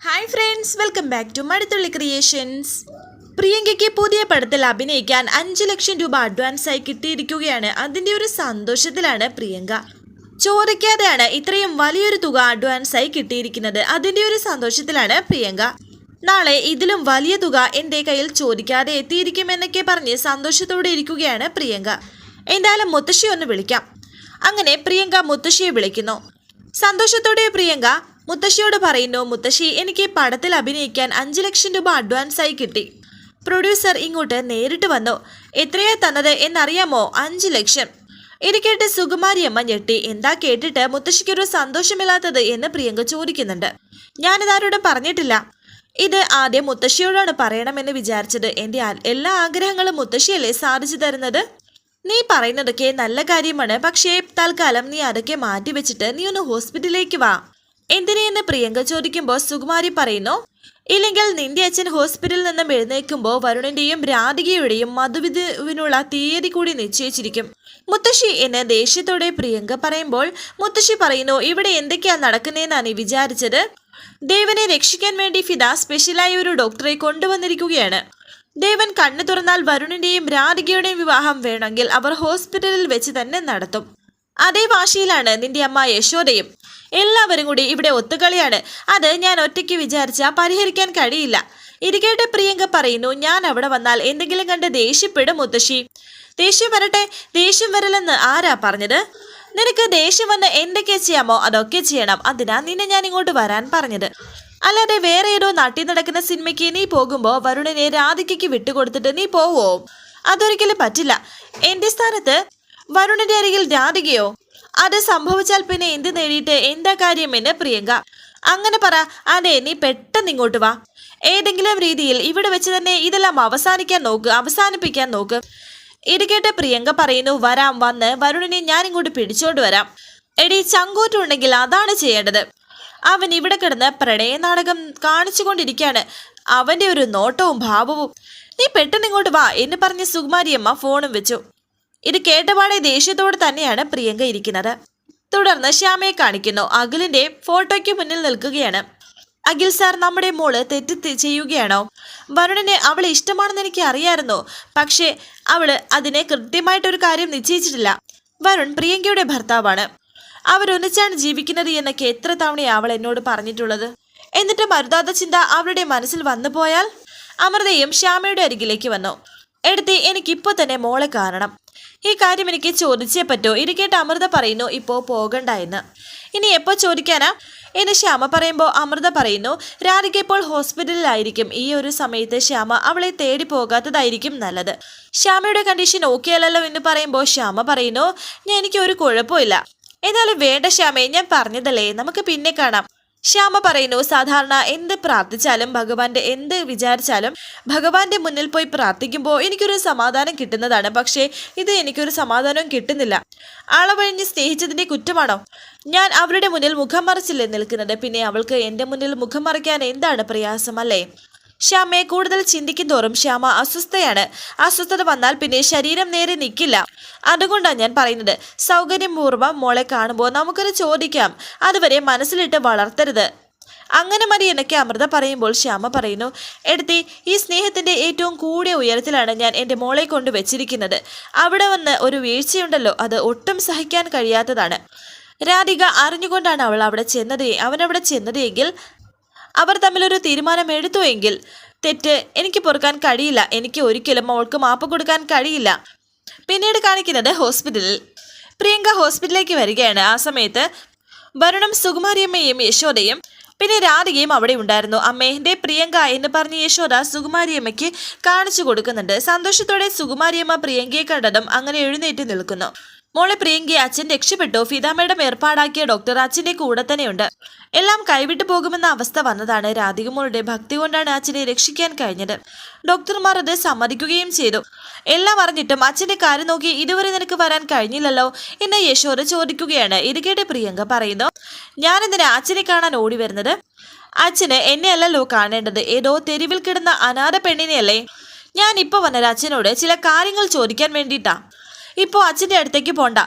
Hi friends welcome back to Maduthulli creations പ്രിയങ്കയ്ക്ക് പുതിയ പടത്തിൽ അഭിനയിക്കാൻ അഞ്ച് ലക്ഷം രൂപ അഡ്വാൻസ് ആയി കിട്ടിയിരിക്കുകയാണ്. അതിന്റെ ഒരു സന്തോഷത്തിലാണ് പ്രിയങ്ക. ചോദിക്കാതെയാണ് ഇത്രയും വലിയൊരു തുക അഡ്വാൻസ് ആയി കിട്ടിയിരിക്കുന്നത്. അതിന്റെ ഒരു സന്തോഷത്തിലാണ് പ്രിയങ്ക. നാളെ ഇതിലും വലിയ തുക എന്റെ കയ്യിൽ ചോദിക്കാതെ എത്തിയിരിക്കുമെന്നൊക്കെ പറഞ്ഞ് സന്തോഷത്തോടെ ഇരിക്കുകയാണ് പ്രിയങ്ക. എന്തായാലും മുത്തശ്ശി ഒന്ന് വിളിക്കാം. അങ്ങനെ പ്രിയങ്ക മുത്തശ്ശിയെ വിളിക്കുന്നു. സന്തോഷത്തോടെ പ്രിയങ്ക മുത്തശ്ശിയോട് പറയുന്നു മുത്തശ്ശി എനിക്ക് പടത്തിൽ അഭിനയിക്കാൻ അഞ്ച് ലക്ഷം രൂപ അഡ്വാൻസായി കിട്ടി. പ്രൊഡ്യൂസർ ഇങ്ങോട്ട് നേരിട്ട് വന്നു എത്രയാ തന്നത് എന്നറിയാമോ? അഞ്ച് ലക്ഷം. ഇത് കേട്ട് സുകുമാരി അമ്മ ഞെട്ടി. എന്താ കേട്ടിട്ട് മുത്തശ്ശിക്കൊരു സന്തോഷമില്ലാത്തത്? എന്ന് പ്രിയങ്ക ചോദിക്കുന്നുണ്ട്. ഞാനിതാരോടും പറഞ്ഞിട്ടില്ല. ഇത് ആദ്യം മുത്തശ്ശിയോടാണ് പറയണമെന്ന് വിചാരിച്ചത്. എന്റെ എല്ലാ ആഗ്രഹങ്ങളും മുത്തശ്ശിയല്ലേ സാധിച്ചു തരുന്നത്? നീ പറയുന്നതൊക്കെ നല്ല കാര്യമാണ്. പക്ഷേ തൽക്കാലം നീ അതൊക്കെ മാറ്റിവെച്ചിട്ട് നീ ഒന്ന് ഹോസ്പിറ്റലിലേക്ക് വാ. എന്തിനെന്ന് പ്രിയങ്ക ചോദിക്കുമ്പോൾ സുകുമാരി പറയുന്നു ഇല്ലെങ്കിൽ നിന്റെ അച്ഛൻ ഹോസ്പിറ്റലിൽ നിന്നും എഴുന്നേൽക്കുമ്പോൾ വരുണിന്റെയും രാധികയുടെയും മധുവിധുവിനുള്ള തീയതി കൂടി നിശ്ചയിച്ചിരിക്കും. മുത്തശ്ശി എന്ന് ദേഷ്യത്തോടെ പ്രിയങ്ക പറയുമ്പോൾ മുത്തശ്ശി പറയുന്നു ഇവിടെ എന്തൊക്കെയാ നടക്കുന്നതെന്നാണ് വിചാരിച്ചത്? ദേവനെ രക്ഷിക്കാൻ വേണ്ടി ഫിദ സ്പെഷ്യലായ ഒരു ഡോക്ടറെ കൊണ്ടുവന്നിരിക്കുകയാണ്. ദേവൻ കണ്ണു തുറന്നാൽ വരുണിന്റെയും രാധികയുടെയും വിവാഹം വേണമെങ്കിൽ അവർ ഹോസ്പിറ്റലിൽ വെച്ച് തന്നെ നടത്തും. അതേ വാശിയിലാണ് നിന്റെ അമ്മ യശോദയും. എല്ലാവരും കൂടി ഇവിടെ ഒത്തുകളിയാണ്. അത് ഞാൻ ഒറ്റയ്ക്ക് വിചാരിച്ചാൽ പരിഹരിക്കാൻ കഴിയില്ല. ഇരിക്കേട്ട് പ്രിയങ്ക പറയുന്നു ഞാൻ അവിടെ വന്നാൽ എന്തെങ്കിലും കണ്ട് ദേഷ്യപ്പെടും മുത്തശ്ശി. ദേഷ്യം വരട്ടെ ദേഷ്യം വരലെന്ന് ആരാ പറഞ്ഞത്? നിനക്ക് ദേഷ്യം വന്ന് എന്തൊക്കെ ചെയ്യാമോ അതൊക്കെ ചെയ്യണം. അതിനാ നിന്നെ ഞാൻ ഇങ്ങോട്ട് വരാൻ പറഞ്ഞത്. അല്ലാതെ വേറെ ഏതോ നാട്ടിൽ നടക്കുന്ന സിനിമയ്ക്ക് നീ പോകുമ്പോൾ വരുണിനെ രാധികയ്ക്ക് വിട്ടുകൊടുത്തിട്ട് നീ പോവോ? അതൊരിക്കലും പറ്റില്ല. എന്റെ സ്ഥാനത്ത് വരുണിന്റെ അരികിൽ രാധികയോ? അത് സംഭവിച്ചാൽ പിന്നെ എന്ത് നേടിയിട്ട് എന്താ കാര്യമെന്ന് പ്രിയങ്ക. അങ്ങനെ പറ അതെ നീ പെട്ടെന്ന് ഇങ്ങോട്ട് വാ. ഏതെങ്കിലും രീതിയിൽ ഇവിടെ വെച്ച് തന്നെ ഇതെല്ലാം അവസാനിക്കാൻ നോക്ക് അവസാനിപ്പിക്കാൻ നോക്ക്. ഇത് കേട്ട് പ്രിയങ്ക പറയുന്നു വരാം വന്ന് വരുണിനെ ഞാൻ ഇങ്ങോട്ട് പിടിച്ചോണ്ട് വരാം. എടി ചങ്കൂറ്റുണ്ടെങ്കിൽ അതാണ് ചെയ്യേണ്ടത്. അവൻ ഇവിടെ കിടന്ന് പ്രണയ നാടകം കാണിച്ചുകൊണ്ടിരിക്കുകയാണ് അവന്റെ ഒരു നോട്ടവും ഭാവവും നീ പെട്ടെന്ന് ഇങ്ങോട്ട് വാ എന്ന് പറഞ്ഞ് സുകുമാരിയമ്മ ഫോണും വെച്ചു. ഇത് കേട്ടപാടെ ദേഷ്യത്തോടെ തന്നെയാണ് പ്രിയങ്ക ഇരിക്കുന്നത്. തുടർന്ന് ശ്യാമയെ കാണിക്കുന്നു. അഖിലിന്റെ ഫോട്ടോയ്ക്ക് മുന്നിൽ നിൽക്കുകയാണ്. അഖിൽ സാർ നമ്മുടെ മോൾ തെറ്റ് ചെയ്യുകയാണോ? വരുണനെ അവളെ ഇഷ്ടമാണെന്ന് എനിക്ക് അറിയായിരുന്നു. പക്ഷേ അവൾ അതിനെ കൃത്യമായിട്ടൊരു കാര്യം നിശ്ചയിച്ചിട്ടില്ല. വരുൺ പ്രിയങ്കയുടെ ഭർത്താവാണ്. അവരൊന്നിച്ചാണ് ജീവിക്കുന്നത് എന്നൊക്കെ എത്ര തവണയാണ് അവൾ എന്നോട് പറഞ്ഞിട്ടുള്ളത്? എന്നിട്ട് മരുതാത്ത ചിന്ത അവളുടെ മനസ്സിൽ വന്നു പോയാൽ? അമൃതയും ശ്യാമയുടെ അരികിലേക്ക് വന്നു. എടുത്തി എനിക്കിപ്പോൾ തന്നെ മോളെ കാണണം. ഈ കാര്യം എനിക്ക് ചോദിച്ചേ പറ്റോ. ഇത് കേട്ട് അമൃത പറയുന്നു ഇപ്പോൾ പോകണ്ട എന്ന് ഇനി എപ്പോൾ ചോദിക്കാനാ? എന്ന് ശ്യാമ പറയുമ്പോൾ അമൃത പറയുന്നു രാധിക ഇപ്പോൾ ഹോസ്പിറ്റലിലായിരിക്കും. ഈ ഒരു സമയത്ത് ശ്യാമ അവളെ തേടി പോകാത്തതായിരിക്കും നല്ലത്. ശ്യാമയുടെ കണ്ടീഷൻ ഓക്കെ അല്ലല്ലോ എന്ന് പറയുമ്പോൾ ശ്യാമ പറയുന്നു ഞാൻ എനിക്ക് ഒരു കുഴപ്പമില്ല. എന്നാലും വേണ്ട ശ്യാമയെ ഞാൻ പറഞ്ഞതല്ലേ. നമുക്ക് പിന്നെ കാണാം. ശ്യാമ പറയുന്നു സാധാരണ എന്ത് പ്രാർത്ഥിച്ചാലും ഭഗവാന്റെ എന്ത് വിചാരിച്ചാലും ഭഗവാന്റെ മുന്നിൽ പോയി പ്രാർത്ഥിക്കുമ്പോൾ എനിക്കൊരു സമാധാനം കിട്ടുന്നതാണ്. പക്ഷേ ഇത് എനിക്കൊരു സമാധാനവും കിട്ടുന്നില്ല. അളവഴിഞ്ഞ് സ്നേഹിച്ചതിന്റെ കുറ്റമാണോ? ഞാൻ അവരുടെ മുന്നിൽ മുഖം മറച്ചില്ലേ നിൽക്കുന്നത്? പിന്നെ അവൾക്ക് എന്റെ മുന്നിൽ മുഖം മറയ്ക്കാൻ എന്താണ് പ്രയാസം അല്ലേ ശ്യാമയെ കൂടുതൽ ചിന്തിക്കും തോറും ശ്യാമ അസ്വസ്ഥയാണ്. അസ്വസ്ഥത വന്നാൽ പിന്നെ ശരീരം നേരെ നിൽക്കില്ല അതുകൊണ്ടാണ് ഞാൻ പറയുന്നത്. സൗകര്യപൂർവം മോളെ കാണുമ്പോൾ നമുക്കൊരു ചോദിക്കാം. അതുവരെ മനസ്സിലിട്ട് വളർത്തരുത്. അങ്ങനെ മതി എന്നൊക്കെ അമൃത പറയുമ്പോൾ ശ്യാമ പറയുന്നു എടുത്തി ഈ സ്നേഹത്തിന്റെ ഏറ്റവും കൂടിയ ഉയരത്തിലാണ് ഞാൻ എന്റെ മോളെ കൊണ്ട് വെച്ചിരിക്കുന്നത്. അവിടെ വന്ന് ഒരു വീഴ്ചയുണ്ടല്ലോ അത് ഒട്ടും സഹിക്കാൻ കഴിയാത്തതാണ്. രാധിക അറിഞ്ഞുകൊണ്ടാണ് അവൾ അവിടെ ചെന്നത് അവനവിടെ ചെന്നത് എങ്കിൽ അവർ തമ്മിലൊരു തീരുമാനം എടുത്തു എങ്കിൽ തെറ്റ് എനിക്ക് പൊറുക്കാൻ കഴിയില്ല. എനിക്ക് ഒരിക്കലും അവൾക്ക് മാപ്പ് കൊടുക്കാൻ കഴിയില്ല. പിന്നീട് കാണിക്കുന്നത് ഹോസ്പിറ്റലിൽ. പ്രിയങ്ക ഹോസ്പിറ്റലിലേക്ക് വരികയാണ്. ആ സമയത്ത് വരുണും സുകുമാരിയമ്മയും യശോദയും പിന്നെ രാധികയും അവിടെ ഉണ്ടായിരുന്നു. അമ്മേ ദേ പ്രിയങ്ക എന്ന് പറഞ്ഞ് യശോദ സുകുമാരിയമ്മയ്ക്ക് കാണിച്ചു കൊടുക്കുന്നുണ്ട്. സന്തോഷത്തോടെ സുകുമാരിയമ്മ പ്രിയങ്കയെ കണ്ടതും അങ്ങനെ എഴുന്നേറ്റ് നിൽക്കുന്നു. മോളെ പ്രിയങ്കയെ അച്ഛൻ രക്ഷപ്പെട്ടു. ഫിദാമയുടെ ഏർപ്പാടാക്കിയ ഡോക്ടർ അച്ഛന്റെ കൂടെ തന്നെയുണ്ട്. എല്ലാം കൈവിട്ടു പോകുമെന്ന അവസ്ഥ വന്നതാണ്. രാധിക മോളുടെ ഭക്തി കൊണ്ടാണ് അച്ഛനെ രക്ഷിക്കാൻ കഴിഞ്ഞത്. ഡോക്ടർമാർ അത് സമ്മതിക്കുകയും ചെയ്തു. എല്ലാം അറിഞ്ഞിട്ടും അച്ഛന്റെ കാര്യം നോക്കി ഇതുവരെ നിനക്ക് വരാൻ കഴിഞ്ഞില്ലല്ലോ എന്ന് യശോദ ചോദിക്കുകയാണ്. ഇത് കേട്ട് പ്രിയങ്ക പറയുന്നു ഞാനെന്തിനാ അച്ഛനെ കാണാൻ ഓടി വരുന്നത്? അച്ഛന് എന്നെയല്ലല്ലോ കാണേണ്ടത്. ഏതോ തെരുവിൽ കിടന്ന അനാഥ പെണ്ണിനെയല്ലേ? ഞാൻ ഇപ്പോൾ വന്നത് അച്ഛനോട് ചില കാര്യങ്ങൾ ചോദിക്കാൻ വേണ്ടിയിട്ടാ. ഇപ്പോൾ അച്ഛന്റെ അടുത്തേക്ക് പോണ്ട.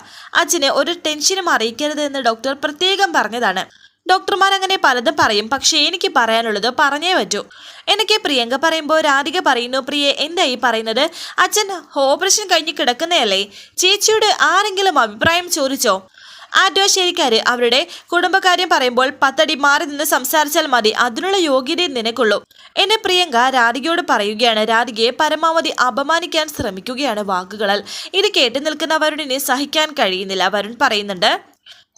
അച്ഛനെ ഒരു ടെൻഷനും അറിയിക്കരുത് എന്ന് ഡോക്ടർ പ്രത്യേകം പറഞ്ഞതാണ്. ഡോക്ടർമാർ അങ്ങനെ പലതും പറയും പക്ഷേ എനിക്ക് പറയാനുള്ളത് പറഞ്ഞേ പറ്റൂ. എനിക്ക് പ്രിയങ്ക പറയുമ്പോൾ രാധിക പറയുന്നു പ്രിയെ എന്തായി പറയുന്നത്? അച്ഛൻ ഓപ്പറേഷൻ കഴിഞ്ഞ് കിടക്കുന്നതല്ലേ? ചേച്ചിയോട് ആരെങ്കിലും അഭിപ്രായം ചോദിച്ചോ? ആറ്റുവാശ്ശേരിക്കാര് അവരുടെ കുടുംബകാര്യം പറയുമ്പോൾ പത്തടി മാറി നിന്ന് സംസാരിച്ചാൽ മതി. അതിനുള്ള യോഗ്യതയെ നിനക്കുള്ളൂ. എന്നെ പ്രിയങ്ക രാധികയോട് പറയുകയാണ്. രാധികയെ പരമാവധി അപമാനിക്കാൻ ശ്രമിക്കുകയാണ് വാക്കുകളാൽ. ഇത് കേട്ടു നിൽക്കുന്ന വരുണിനെ സഹിക്കാൻ കഴിയുന്നില്ല. വരുൺ പറയുന്നുണ്ട്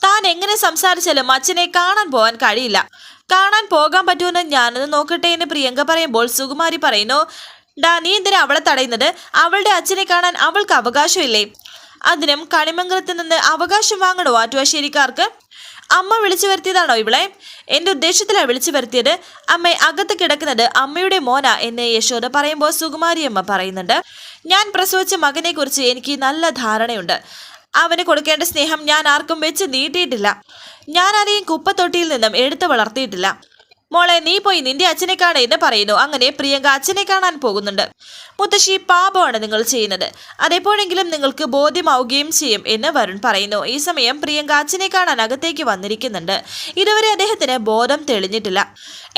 താൻ എങ്ങനെ സംസാരിച്ചാലും അച്ഛനെ കാണാൻ പോകാൻ കഴിയില്ല. കാണാൻ പോകാൻ പറ്റുമെന്ന് ഞാനത് നോക്കട്ടെ എന്ന് പ്രിയങ്ക പറയുമ്പോൾ സുകുമാരി പറയുന്നു ഡാ നീ എന്തിനാ അവളെ തടയുന്നത്? അവളുടെ അച്ഛനെ കാണാൻ അവൾക്ക് അവകാശമില്ലേ? അതിനും കണിമംഗലത്ത് നിന്ന് അവകാശം വാങ്ങണോ ആറ്റുവാശ്ശേരിക്കാർക്ക്? അമ്മ വിളിച്ചു വരുത്തിയതാണോ ഇവളെ? എന്റെ ഉദ്ദേശത്തിലാണ് വിളിച്ചു വരുത്തിയത്. അമ്മ അകത്ത് കിടക്കുന്നത് അമ്മയുടെ മോന എന്ന് യശോദ പറയുമ്പോൾ സുകുമാരി അമ്മ പറയുന്നുണ്ട്. ഞാൻ പ്രസവിച്ച മകനെ കുറിച്ച് എനിക്ക് നല്ല ധാരണയുണ്ട്. അവന് കൊടുക്കേണ്ട സ്നേഹം ഞാൻ ആർക്കും വെച്ച് നീട്ടിയിട്ടില്ല. ഞാൻ ആരെയും കുപ്പത്തൊട്ടിയിൽ നിന്നും എടുത്തു വളർത്തിയിട്ടില്ല. മോളെ നീ പോയി നിന്റെ അച്ഛനെ കാണ എന്ന് പറയുന്നു. അങ്ങനെ പ്രിയങ്ക അച്ഛനെ കാണാൻ പോകുന്നുണ്ട്. മുത്തശ്ശി പാപമാണ് നിങ്ങൾ ചെയ്യുന്നത്. അതെപ്പോഴെങ്കിലും നിങ്ങൾക്ക് ബോധ്യമാവുകയും ചെയ്യും എന്ന് വരുൺ പറയുന്നു. ഈ സമയം പ്രിയങ്ക അച്ഛനെ കാണാൻ അകത്തേക്ക് വന്നിരിക്കുന്നുണ്ട്. ഇതുവരെ അദ്ദേഹത്തിന് ബോധം തെളിഞ്ഞിട്ടില്ല.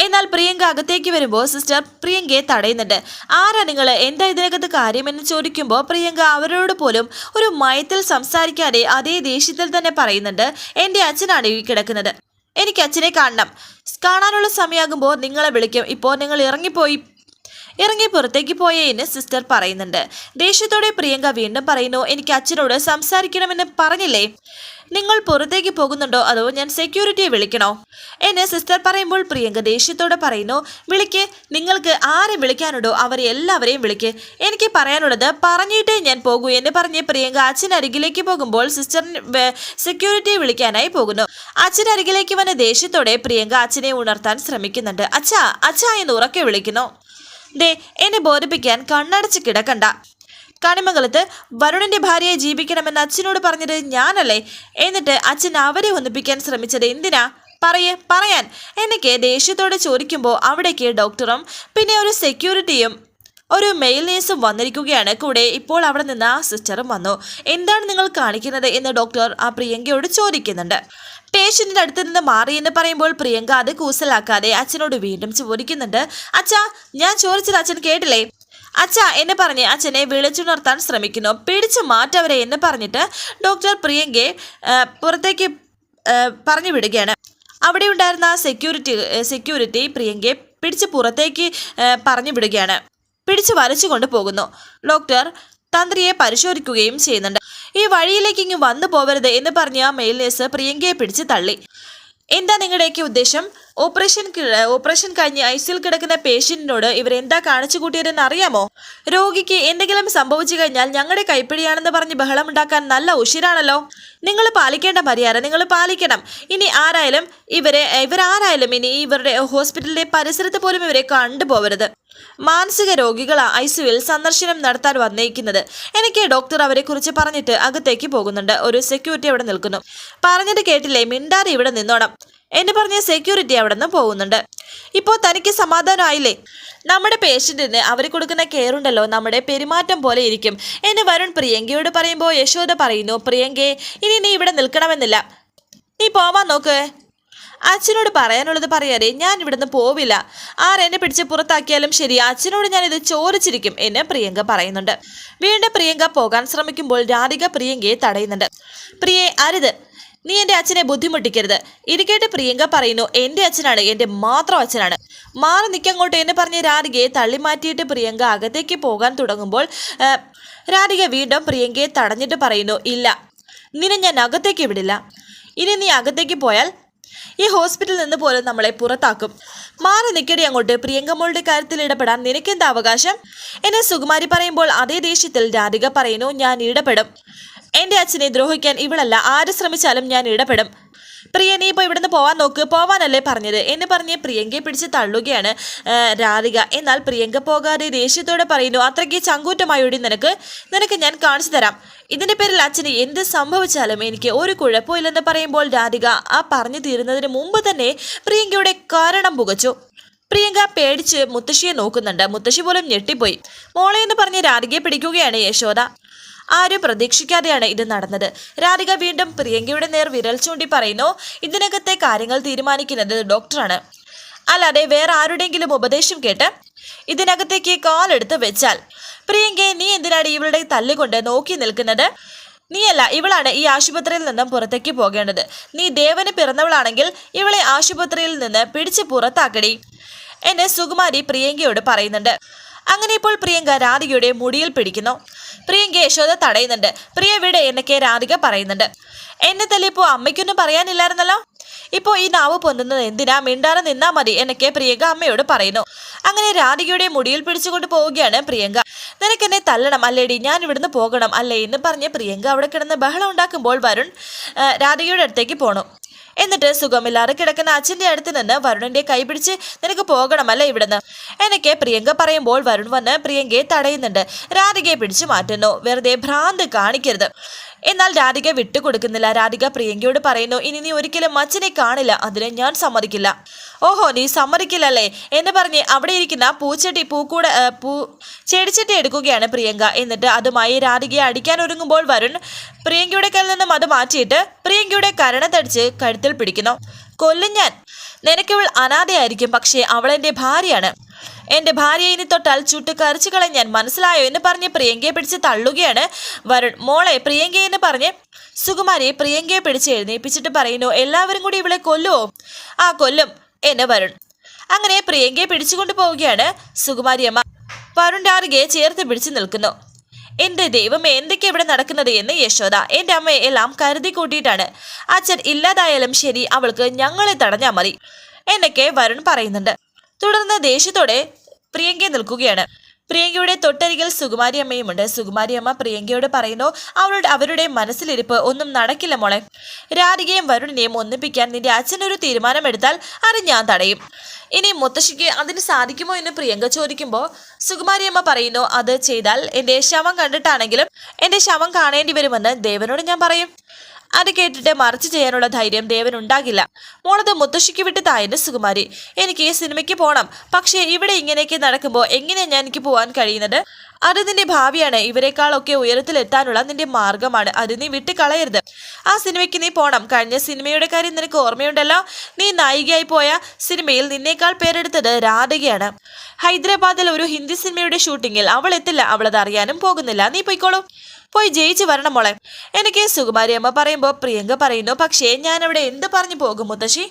എന്നാൽ പ്രിയങ്ക അകത്തേക്ക് വരുമ്പോൾ സിസ്റ്റർ പ്രിയങ്കയെ തടയുന്നുണ്ട്. ആരാ നിങ്ങൾ എന്താ ഇതിനകത്ത് കാര്യമെന്ന് ചോദിക്കുമ്പോൾ പ്രിയങ്ക അവരോട് പോലും ഒരു മയത്തിൽ സംസാരിക്കാതെ അതേ ദേഷ്യത്തിൽ തന്നെ പറയുന്നുണ്ട്. എന്റെ അച്ഛനാണ് ഈ കിടക്കുന്നത്. എനിക്ക് അച്ഛനെ കാണണം. കാണാനുള്ള സമയമാകുമ്പോൾ നിങ്ങളെ വിളിക്കും. ഇപ്പോൾ നിങ്ങൾ ഇറങ്ങിപ്പോയി. ഇറങ്ങി പുറത്തേക്ക് പോയേ എന്ന് സിസ്റ്റർ പറയുന്നുണ്ട്. ദേഷ്യത്തോടെ പ്രിയങ്ക വീണ്ടും പറയുന്നു എനിക്ക് അച്ഛനോട് സംസാരിക്കണമെന്ന് പറഞ്ഞില്ലേ? നിങ്ങൾ പുറത്തേക്ക് പോകുന്നുണ്ടോ അതോ ഞാൻ സെക്യൂരിറ്റിയെ വിളിക്കണോ? എന്നെ സിസ്റ്റർ പറയുമ്പോൾ പ്രിയങ്ക ദേഷ്യത്തോടെ പറയുന്നു വിളിക്ക്. നിങ്ങൾക്ക് ആരെ വിളിക്കാനുണ്ടോ? അവരെ എല്ലാവരെയും വിളിക്ക്. എനിക്ക് പറയാനുള്ളത് പറഞ്ഞിട്ടേ ഞാൻ പോകൂ എന്ന് പറഞ്ഞ് പ്രിയങ്ക അച്ഛനരികിലേക്ക് പോകുമ്പോൾ സിസ്റ്റർ സെക്യൂരിറ്റിയെ വിളിക്കാനായി പോകുന്നു. അച്ഛനരികിലേക്ക് വന്ന ദേഷ്യത്തോടെ പ്രിയങ്ക അച്ഛനെ ഉണർത്താൻ ശ്രമിക്കുന്നുണ്ട്. അച്ഛാ അച്ഛാ എന്ന് ഉറക്കെ വിളിക്കുന്നു. ദേ എന്നെ ബോധിപ്പിക്കാൻ കണ്ണടച്ച് കിടക്കണ്ട. കണിമംഗലത്ത് വരുണിന്റെ ഭാര്യയെ ജീവിക്കണമെന്ന് അച്ഛനോട് പറഞ്ഞത് ഞാനല്ലേ. എന്നിട്ട് അച്ഛൻ അവരെ ഒന്നിപ്പിക്കാൻ ശ്രമിച്ചത് എന്തിനാ? പറയേ പറയാൻ. എനിക്ക് ദേഷ്യത്തോടെ ചോദിക്കുമ്പോൾ അവിടേക്ക് ഡോക്ടറും പിന്നെ ഒരു സെക്യൂരിറ്റിയും ഒരു മെയിൽ നേഴ്സും വന്നിരിക്കുകയാണ്. കൂടെ ഇപ്പോൾ അവിടെ നിന്ന് ആ സിസ്റ്ററും വന്നു. എന്താണ് നിങ്ങൾ കാണിക്കുന്നത് എന്ന് ഡോക്ടർ ആ പ്രിയങ്കയോട് ചോദിക്കുന്നുണ്ട്. പേഷ്യന്റിന്റെ അടുത്ത് നിന്ന് മാറി എന്ന് പറയുമ്പോൾ പ്രിയങ്ക അത് കൂസലാക്കാതെ അച്ഛനോട് വീണ്ടും ചോദിക്കുന്നുണ്ട്. അച്ഛാ ഞാൻ ചോദിച്ചത് അച്ഛൻ കേട്ടില്ലേ? അച്ഛ എന്ന് പറഞ്ഞ് അച്ഛനെ വിളിച്ചുണർത്താൻ ശ്രമിക്കുന്നു. പിടിച്ചു മാറ്റവരെ എന്ന് പറഞ്ഞിട്ട് ഡോക്ടർ പ്രിയങ്കയെ പുറത്തേക്ക് പറഞ്ഞു വിടുകയാണ്. അവിടെ ഉണ്ടായിരുന്ന സെക്യൂരിറ്റി സെക്യൂരിറ്റി പ്രിയങ്കയെ പിടിച്ച് പുറത്തേക്ക് പറഞ്ഞു വിടുകയാണ്. പിടിച്ച് വലിച്ചു കൊണ്ടുപോകുന്നു ഡോക്ടർ തന്ത്രിയെ പരിശോധിക്കുകയും ചെയ്യുന്നുണ്ട്. ഈ വഴിയിലേക്ക് ഇങ്ങ് വന്നു പോവരുത് എന്ന് പറഞ്ഞ മെയിൽ നേഴ്സ് പ്രിയങ്കയെ പിടിച്ച് തള്ളി. എന്താ നിങ്ങളുടെയൊക്കെ ഉദ്ദേശം? ഓപ്പറേഷൻ ഓപ്പറേഷൻ കഴിഞ്ഞ് ഐസിയിൽ കിടക്കുന്ന പേഷ്യന്റിനോട് ഇവർ എന്താ കാണിച്ചു കൂട്ടിയതെന്ന് അറിയാമോ? രോഗിക്ക് എന്തെങ്കിലും സംഭവിച്ചു കഴിഞ്ഞാൽ ഞങ്ങളുടെ കൈപ്പിടിയാണെന്ന് പറഞ്ഞ് ബഹളമുണ്ടാക്കാൻ നല്ല ഉഷിരാണല്ലോ നിങ്ങൾ പാലിക്കേണ്ട മര്യാദ നിങ്ങൾ പാലിക്കണം. ഇനി ആരായാലും ഇവരെ ഇവരാരായാലും ഇനി ഇവരുടെ ഹോസ്പിറ്റലിന്റെ പരിസരത്ത് പോലും ഇവരെ കണ്ടുപോകരുത് മാനസിക രോഗികളാ സിയുവിൽ സന്ദർശനം നടത്താൻ വന്നേക്കുന്നത്. എനിക്ക് ഡോക്ടർ അവരെ കുറിച്ച് പറഞ്ഞിട്ട് അകത്തേക്ക് പോകുന്നുണ്ട്. ഒരു സെക്യൂരിറ്റി അവിടെ നിൽക്കുന്നു. പറഞ്ഞിട്ട് കേട്ടില്ലേ? മിണ്ടാതെ ഇവിടെ നിന്നോണം. എന്ന് പറഞ്ഞ സെക്യൂരിറ്റി അവിടെ നിന്ന് പോകുന്നുണ്ട്. ഇപ്പോൾ തനിക്ക് സമാധാനമായില്ലേ? നമ്മുടെ പേഷ്യന്റിന് അവർ കൊടുക്കുന്ന കെയർ ഉണ്ടല്ലോ. നമ്മുടെ പെരുമാറ്റം പോലെ ഇരിക്കും. എന്ന് വരുൺ പ്രിയങ്കയോട് പറയുമ്പോൾ യശോദ പറയുന്നു പ്രിയങ്കയെ ഇനി നീ ഇവിടെ നിൽക്കണമെന്നില്ല. നീ പോവാൻ നോക്ക്. അച്ഛനോട് പറയാനുള്ളത് പറയാനേ ഞാൻ ഇവിടുന്ന് പോവില്ല. ആരെന്നെ പിടിച്ച് പുറത്താക്കിയാലും ശരി അച്ഛനോട് ഞാൻ ഇത് ചോദിച്ചിരിക്കും എന്ന് പ്രിയങ്ക പറയുന്നുണ്ട്. വീണ്ടും പ്രിയങ്ക പോകാൻ ശ്രമിക്കുമ്പോൾ രാധിക പ്രിയങ്കയെ തടയുന്നുണ്ട്. പ്രിയെ അരുത്. നീ എന്റെ അച്ഛനെ ബുദ്ധിമുട്ടിക്കരുത്. ഇരിക്കേട്ട് പ്രിയങ്ക പറയുന്നു എന്റെ അച്ഛനാണ് എന്റെ മാത്രം അച്ഛനാണ്. മാറി നിൽക്കങ്ങോട്ട് എന്ന് പറഞ്ഞ് രാധികയെ തള്ളി മാറ്റിയിട്ട് പ്രിയങ്ക അകത്തേക്ക് പോകാൻ തുടങ്ങുമ്പോൾ രാധിക വീണ്ടും പ്രിയങ്കയെ തടഞ്ഞിട്ട് പറയുന്നു ഇല്ല. നിന്നെ ഞാൻ അകത്തേക്ക് വിടില്ല. ഇനി നീ അകത്തേക്ക് പോയാൽ ഈ ഹോസ്പിറ്റലിൽ നിന്ന് പോലും നമ്മളെ പുറത്താക്കും. മാറി നിൽക്കടി അങ്ങോട്ട് പ്രിയങ്കമ്മളുടെ കാര്യത്തിൽ ഇടപെടാൻ നിനക്കെന്താ അവകാശം? എന്നെ സുകുമാരി പറയുമ്പോൾ അതേ ദേഷ്യത്തിൽ രാധിക പറയുന്നു ഞാൻ ഇടപെടും. എന്റെ അച്ഛനെ ദ്രോഹിക്കാൻ ഇവളല്ല ആര് ശ്രമിച്ചാലും ഞാൻ ഇടപെടും. പ്രിയ നീ ഇപ്പോൾ ഇവിടുന്ന് പോവാൻ നോക്ക്. പോവാനല്ലേ പറഞ്ഞത്. എന്ന് പറഞ്ഞ് പ്രിയങ്കയെ പിടിച്ച് തള്ളുകയാണ് രാധിക. എന്നാൽ പ്രിയങ്ക പോകാതെ ദേഷ്യത്തോടെ പറയുന്നു അത്രയ്ക്ക് ചങ്കൂറ്റമായോടി നിനക്ക് നിനക്ക് ഞാൻ കാണിച്ചു തരാം. ഇതിന്റെ പേരിൽ അച്ഛന് എന്ത് സംഭവിച്ചാലും എനിക്ക് ഒരു കുഴപ്പമില്ലെന്ന് പറയുമ്പോൾ രാധിക ആ പറഞ്ഞു തീരുന്നതിന് മുമ്പ് തന്നെ പ്രിയങ്കയുടെ കാരണം പുകച്ചു. പ്രിയങ്ക പേടിച്ച് മുത്തശ്ശിയെ നോക്കുന്നുണ്ട്. മുത്തശ്ശി പോലും ഞെട്ടിപ്പോയി. മോളെ എന്ന് പറഞ്ഞ് രാധികയെ പിടിക്കുകയാണ് യശോദ. ആരും പ്രതീക്ഷിക്കാതെയാണ് ഇത് നടന്നത്. രാധിക വീണ്ടും പ്രിയങ്കയുടെ നേർ വിരൽ ചൂണ്ടി പറയുന്നു ഇതിനകത്തെ കാര്യങ്ങൾ തീരുമാനിക്കുന്നത് ഡോക്ടറാണ്. അല്ലാതെ വേറെ ആരുടെയെങ്കിലും ഉപദേശം കേട്ട് ഇതിനകത്തേക്ക് കാലെടുത്ത് വെച്ചാൽ പ്രിയങ്കയെ നീ എന്തിനാണ് ഇവളുടെ തല്ലുകൊണ്ട് നോക്കി നിൽക്കുന്നത്? നീയല്ല ഇവളാണ് ഈ ആശുപത്രിയിൽ നിന്നും പുറത്തേക്ക് പോകേണ്ടത്. നീ ദേവന് പിറന്നവളാണെങ്കിൽ ഇവളെ ആശുപത്രിയിൽ നിന്ന് പിടിച്ച് പുറത്താക്കടി എന്നെ സുകുമാരി പ്രിയങ്കയോട് പറയുന്നുണ്ട്. അങ്ങനെ ഇപ്പോൾ പ്രിയങ്ക രാധികയുടെ മുടിയിൽ പിടിക്കുന്നു. പ്രിയങ്ക യശോദ തടയുന്നുണ്ട്. പ്രിയ വിടെ എന്നൊക്കെ രാധിക പറയുന്നുണ്ട്. എന്നെ തല്ലിപ്പോ അമ്മയ്ക്കൊന്നും പറയാനില്ലായിരുന്നല്ലോ? ഇപ്പോൾ ഈ നാവ് പൊന്തുന്നത് എന്തിനാ? മിണ്ടാതെ നിന്നാ മതി എന്നൊക്കെ പ്രിയങ്ക അമ്മയോട് പറയുന്നു. അങ്ങനെ രാധികയുടെ മുടിയിൽ പിടിച്ചുകൊണ്ട് പോവുകയാണ് പ്രിയങ്ക. നിനക്കെന്നെ തല്ലണം അല്ലേടി ഞാൻ ഇവിടുന്ന് പോകണം അല്ലേ എന്ന് പറഞ്ഞ് പ്രിയങ്ക അവിടെ കിടന്ന് ബഹളം ഉണ്ടാക്കുമ്പോൾ വരുൺ രാധികയുടെ അടുത്തേക്ക് പോണു. എന്നിട്ട് സുഖമില്ലാതെ കിടക്കുന്ന അച്ഛന്റെ അടുത്ത് നിന്ന് വരുണിന്റെ കൈ പിടിച്ച് നിനക്ക് പോകണമല്ലേ ഇവിടുന്ന്? എന്നൊക്കെ പ്രിയങ്ക പറയുമ്പോൾ വരുൺ വന്ന് പ്രിയങ്കയെ തടയുന്നുണ്ട്. രാധികയെ പിടിച്ചു മാറ്റുന്നു. വെറുതെ ഭ്രാന്ത് കാണിക്കരുത്. എന്നാൽ രാധിക വിട്ടുകൊടുക്കുന്നില്ല. രാധിക പ്രിയങ്കയോട് പറയുന്നു ഇനി നീ ഒരിക്കലും അച്ഛനെ കാണില്ല. അതിനെ ഞാൻ സമ്മതിക്കില്ല. ഓഹോ നീ സമ്മതിക്കില്ലല്ലേ? എന്ന് പറഞ്ഞ് അവിടെ ഇരിക്കുന്ന പൂച്ചട്ടി പൂക്കൂടെ പൂ ചെടിച്ചട്ടി എടുക്കുകയാണ് പ്രിയങ്ക. എന്നിട്ട് അതുമായി രാധികയെ അടിക്കാൻ ഒരുങ്ങുമ്പോൾ വരുൺ പ്രിയങ്കയുടെ കയ്യിൽ നിന്നും അത് മാറ്റിയിട്ട് പ്രിയങ്കയുടെ കരണത്തടിച്ച് കഴുത്തിൽ പിടിക്കുന്നു. കൊല്ലും ഞാൻ. നിനക്കിവൾ അനാഥയായിരിക്കും പക്ഷേ അവൾ എന്റെ ഭാര്യയാണ്. എന്റെ ഭാര്യയെ ഇനി തൊട്ടാൽ ചുട്ട് കരച്ചു കളഞ്ഞാൻ മനസ്സിലായോ എന്ന് പറഞ്ഞ് പ്രിയങ്കയെ പിടിച്ച് തള്ളുകയാണ് വരുൺ. മോളെ പ്രിയങ്ക എന്ന് പറഞ്ഞ് സുകുമാരിയെ പ്രിയങ്കയെ പിടിച്ച് എഴുന്നേൽപ്പിച്ചിട്ട് പറയുന്നു എല്ലാവരും കൂടി ഇവളെ കൊല്ലുവോ? ആ കൊല്ലും എന്ന് വരുൺ. അങ്ങനെ പ്രിയങ്കയെ പിടിച്ചുകൊണ്ട് പോവുകയാണ് സുകുമാരിയമ്മ. വരുൺ രാധികയെ ചേർത്ത് പിടിച്ചു നിൽക്കുന്നു. എന്റെ ദൈവമേ എന്തൊക്കെ ഇവിടെ നടക്കുന്നത് എന്ന് യശോദ എന്റെ അമ്മയെ എല്ലാം കരുതി കൂട്ടിയിട്ടാണ്. അച്ഛൻ ഇല്ലാതായാലും ശരി അവൾക്ക് ഞങ്ങളെ തടഞ്ഞാൽ മതി എന്നൊക്കെ വരുൺ പറയുന്നുണ്ട്. തുടർന്ന് ദേഷ്യത്തോടെ പ്രിയങ്ക നിൽക്കുകയാണ്. പ്രിയങ്കയുടെ തൊട്ടരികിൽ സുകുമാരി അമ്മയുമുണ്ട്. സുകുമാരി അമ്മ പ്രിയങ്കയോട് പറയുന്നു അവളുടെ അവരുടെ മനസ്സിലിരിപ്പ് ഒന്നും നടക്കില്ല മോളെ. രാധികയും വരുണിനെയും ഒന്നിപ്പിക്കാൻ നിന്റെ അച്ഛനൊരു തീരുമാനമെടുത്താൽ അത് ഞാൻ തടയും. ഇനി മുത്തശ്ശിക്ക് അതിന് സാധിക്കുമോ എന്ന് പ്രിയങ്ക ചോദിക്കുമ്പോൾ സുകുമാരി അമ്മ പറയുന്നു അത് ചെയ്താൽ എന്റെ ശവം കണ്ടിട്ടാണെങ്കിലും എന്റെ ശവം കാണേണ്ടി വരുമെന്ന് ദേവനോട് ഞാൻ പറയും. അത് കേട്ടിട്ട് മറിച്ച് ചെയ്യാനുള്ള ധൈര്യം ദേവൻ ഉണ്ടാകില്ല മോളത് മുത്തശ്ശിക്ക് വിട്ട് തായെന്ന് സുകുമാരി എനിക്ക് ഈ സിനിമയ്ക്ക് പോകണം പക്ഷേ ഇവിടെ ഇങ്ങനെയൊക്കെ നടക്കുമ്പോൾ എങ്ങനെയാണ് ഞാൻ എനിക്ക് പോകാൻ കഴിയുന്നത്? അത് നിന്റെ ഭാവിയാണ്. ഇവരെക്കാളൊക്കെ ഉയരത്തിലെത്താനുള്ള നിന്റെ മാർഗമാണ്. അത് നീ വിട്ട് കളയരുത് ആ സിനിമയ്ക്ക് നീ പോണം. കഴിഞ്ഞ സിനിമയുടെ കാര്യം നിനക്ക് ഓർമ്മയുണ്ടല്ലോ? നീ നായികയായി പോയ സിനിമയിൽ നിന്നേക്കാൾ പേരെടുത്തത് രാധികയാണ്. ഹൈദരാബാദിൽ ഒരു ഹിന്ദി സിനിമയുടെ ഷൂട്ടിങ്ങിൽ അവൾ എത്തില്ല. അവളത് അറിയാനും പോകുന്നില്ല. നീ പോയിക്കോളൂ. പോയി ജയിച്ചു വരണം മോളെ. എനിക്ക് സുകുമാരി അമ്മ പറയുമ്പോൾ പ്രിയങ്ക പറയുന്നു പക്ഷേ ഞാൻ അവിടെ എന്ത് പറഞ്ഞു പോകും മുത്തശ്ശി?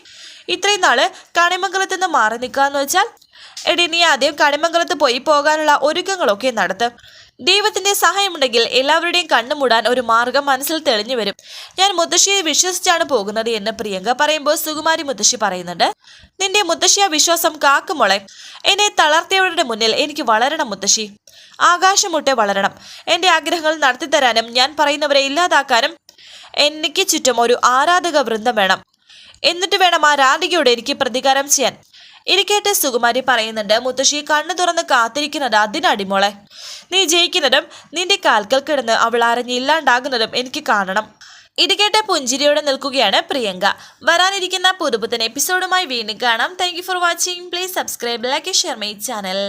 ഇത്രയും നാൾ കണിമംഗലത്ത് നിന്ന് മാറി നിൽക്കാന്ന് വെച്ചാൽ എടി നീ ആദ്യം കണിമംഗലത്ത് പോയി പോകാനുള്ള ഒരുക്കങ്ങളൊക്കെ നടത്ത്. ദൈവത്തിന്റെ സഹായമുണ്ടെങ്കിൽ എല്ലാവരുടെയും കണ്ണു മൂടാൻ ഒരു മാർഗം മനസ്സിൽ തെളിഞ്ഞു വരും. ഞാൻ മുത്തശ്ശിയെ വിശ്വസിച്ചാണ് പോകുന്നത് എന്ന് പ്രിയങ്ക പറയുമ്പോൾ സുകുമാരി മുത്തശ്ശി പറയുന്നുണ്ട് നിന്റെ മുത്തശ്ശിയ വിശ്വാസം കാക്കുമോളെ എന്നെ തളർത്തിയവരുടെ മുന്നിൽ എനിക്ക് വളരണം മുത്തശ്ശി. ആകാശമുട്ടെ വളരണം. എന്റെ ആഗ്രഹങ്ങൾ നടത്തിത്തരാനും ഞാൻ പറയുന്നവരെ ഇല്ലാതാക്കാനും എനിക്ക് ചുറ്റും ഒരു ആരാധക വൃന്ദം വേണം. എന്നിട്ട് വേണം ആ രാധികയോട് എനിക്ക് പ്രതികാരം ചെയ്യാൻ. ഇരിക്കേട്ട് സുകുമാരി പറയുന്നുണ്ട് മുത്തശ്ശി കണ്ണു തുറന്ന് കാത്തിരിക്കുന്നത് അതിനടിമോളെ നീ ജയിക്കുന്നതും നിന്റെ കാൽക്കൽ കിടന്ന് അവൾ അറിഞ്ഞില്ലാണ്ടാകുന്നതും എനിക്ക് കാണണം. ഇരിക്കേട്ട കേട്ട് പുഞ്ചിരിയോടെ നിൽക്കുകയാണ് പ്രിയങ്ക. വരാനിരിക്കുന്ന പുതുപുത്തൻ എപ്പിസോഡുമായി വീണ്ടും കാണാം. Thank for watching please subscribe like share my channel